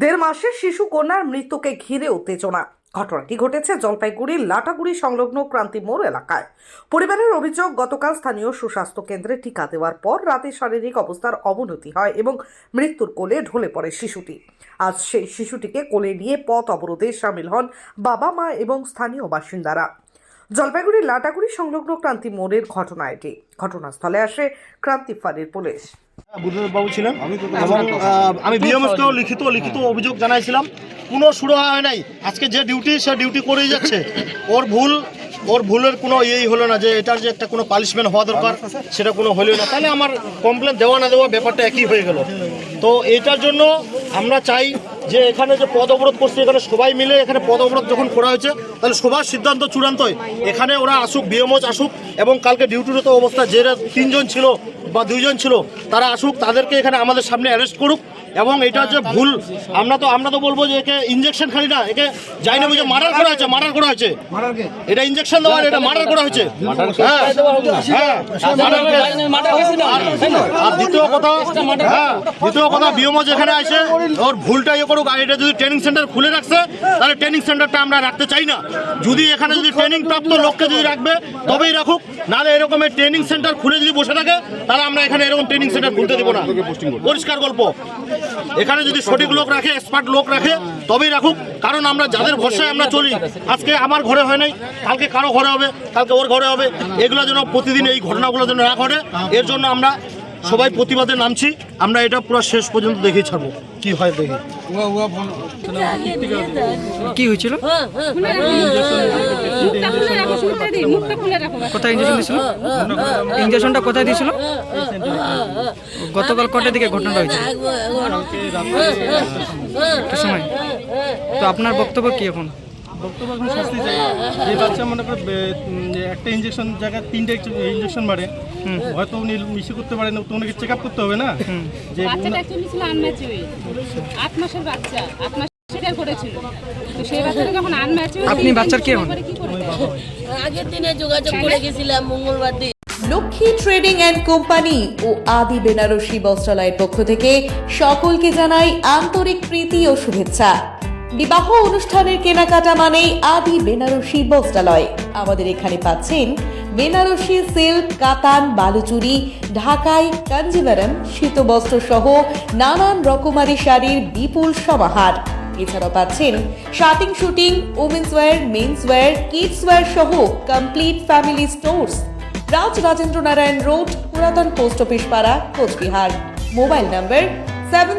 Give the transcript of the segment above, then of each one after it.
দেড় মাসের শিশু কন্যার মৃত্যুকে ঘিরে উত্তেজনা। ঘটনাটি ঘটেছে জলপাইগুড়ির লাটাগুড়ি সংলগ্ন ক্রান্তি মোড় এলাকায়? পরিবারের অভিযোগ, গতকাল স্থানীয় সুস্বাস্থ্য কেন্দ্রে টিকা দেওয়ার পর রাতে শারীরিক অবস্থার অবনতি হয় এবং মৃত্যুর কোলে ঢলে পড়ে শিশুটি। আজ সেই শিশুটিকে কোলে নিয়ে পথ অবরোধে সামিল হন বাবা, মা এবং স্থানীয় বাসিন্দারা। জলপাইগুড়ির লাটাগুড়ি সংলগ্ন ক্রান্তি মোড়ের ঘটনা এটি। ঘটনাস্থলে আসে ক্রান্তি ফাঁড়ির পুলিশ। বুদ্ধদেব ছিলেন। এবং আমি বিএমএসকেও লিখিত লিখিত অভিযোগ জানাইছিলাম। কোনো শুরু হয় নাই। আজকে যে ডিউটি সে ডিউটি করেই যাচ্ছে। ওর ভুল ওর ভুলের কোনো ইয়েই হলো না যে এটার যে একটা কোনো পালিশমেন্ট হওয়া দরকার সেটা কোনো হলো না। তাহলে আমার কমপ্লেন দেওয়া না দেওয়া ব্যাপারটা একই হয়ে গেল। তো এটার জন্য আমরা চাই যে এখানে যে পদ অবরোধ করছে এখানে সবাই মিলে এখানে পদ অবরোধ যখন করা হয়েছে তাহলে সবার সিদ্ধান্ত চূড়ান্তই এখানে ওরা আসুক বিএমওচ আসুক এবং কালকে ডিউটিরত অবস্থা যেটা তিনজন ছিল বা দুইজন ছিল তারা আসুক তাদেরকে এখানে আমাদের সামনে অ্যারেস্ট করুক এবং এটা যে ভুল। আমরা তো আমরা তো বলব যে একে ইঞ্জেকশন খালি না একে যাই না বুঝে মার্ডার করা হয়েছে মার্ডার করা হয়েছে। এটা ইঞ্জেকশন দেওয়ার এটা মার্ডার করা হয়েছে। হ্যাঁ হ্যাঁ। আর- দ্বিতীয় কথা হ্যাঁ দ্বিতীয় কথা বিএমও যেখানে আছে ওর ভুলটা ইয়ে করুক, আর এটা যদি ট্রেনিং সেন্টার খুলে রাখছে, তাহলে ট্রেনিং সেন্টারটা আমরা রাখতে চাই না। যদি এখানে যদি ট্রেনিং প্রাপ্ত লোককে যদি রাখবে, তবেই রাখুক, নাহলে এরকমের ট্রেনিং সেন্টার খুলে যদি বসে থাকে, তাহলে আমরা এখানে এরকম ট্রেনিং সেন্টার খুলতে দেবো না। পরিষ্কার গল্প। এখানে যদি সঠিক লোক রাখে এক্সপার্ট লোক রাখে, তবেই রাখুক, কারণ আমরা যাদের ভরসায় আমরা চলি, আজকে আমার ঘরে হয় নাই, কালকে কারও ঘরে হবে, কালকে ওর ঘরে হবে, এগুলো যেন প্রতিদিন এই ঘটনাগুলো যেন না ঘটে, এর জন্য আমরা সবাই প্রতিবাদে নামছি, আমরা এটা পুরো শেষ পর্যন্ত দেখে ছাড়বো। কি হয় দেখি। কি হয়েছিল? কোথায় ইঞ্জেকশন দিয়েছিল? ইঞ্জেকশনটা কোথায় দিয়েছিল? গতকাল কটার দিকে ঘটনাটা হয়েছে সময়। তো আপনার বক্তব্য কি এখন? বক্তব্য এখন শাস্তি চাই। এই বাচ্চা মনে করে যে একটা ইঞ্জেকশন জায়গায় তিনটে ইঞ্জেকশন মারে হয়তো উনি মিশে করতে পারেন তো ওনাকে চেক আপ করতে হবে না? যে বাচ্চাটা অ্যাকচুয়ালি ছিল আনম্যাচুইড আট মাসের বাচ্চা আট মাস স্বীকার করেছিল। তো সেই বাচ্চাটা যখন আনম্যাচুইড আপনি বাচ্চার কে হন? আগের দিনে যোগাযোগ করে গেছিলাম মঙ্গলবার দিন। লক্ষ্মী ট্রেডিং অ্যান্ড কোম্পানি ও আদি বেনারসি বস্ত্রালয়ের পক্ষ থেকে সকলকে জানাই আন্তরিক প্রীতি ও শুভেচ্ছা। বিবাহ অনুষ্ঠানের কেনাকাটা মানেই আদি বেনারসি বস্ত্রালয় আমাদের এখানে পাচ্ছেন বেনারসি সিল্ক, কাতান, বালুচুরি ঢাকাই কাঞ্জিভারম শীতবস্ত্র সহ নানান রকমারি শাড়ির বিপুল সমাহার। এছাড়াও পাচ্ছেন shirting suiting women's wear men's wear kids wear সহ complete family stores Raj Rajendra Narayan road, পুরাতন পোস্ট অফিস পাড়া, কোচবিহার। মোবাইল নম্বর সেভেন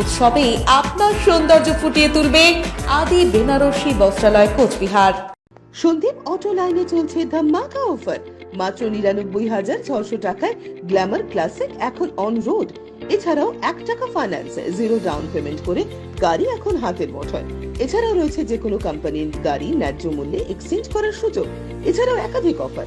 উৎসবে আপনার সৌন্দর্য ফুটিয়ে তুলবে আদি বেনারসি বস্ত্রালয়, কোচবিহার। সন্দীপ অটো লাইনে চলছে ধামাকা অফার মাত্র নিরানব্বই হাজার ছশো টাকায় গ্ল্যামার ক্লাসিক এখন অন রোড এছাড়াও এক টাকা ফাইন্যান্স জিরো ডাউন পেমেন্ট করে গাড়ি এখন হাতের মুঠোয় এছাড়াও রয়েছে যে কোনো কোম্পানির গাড়ি ন্যায্য মূল্যে এক্সচেঞ্জ করার সুযোগ। এছাড়াও একাধিক অফার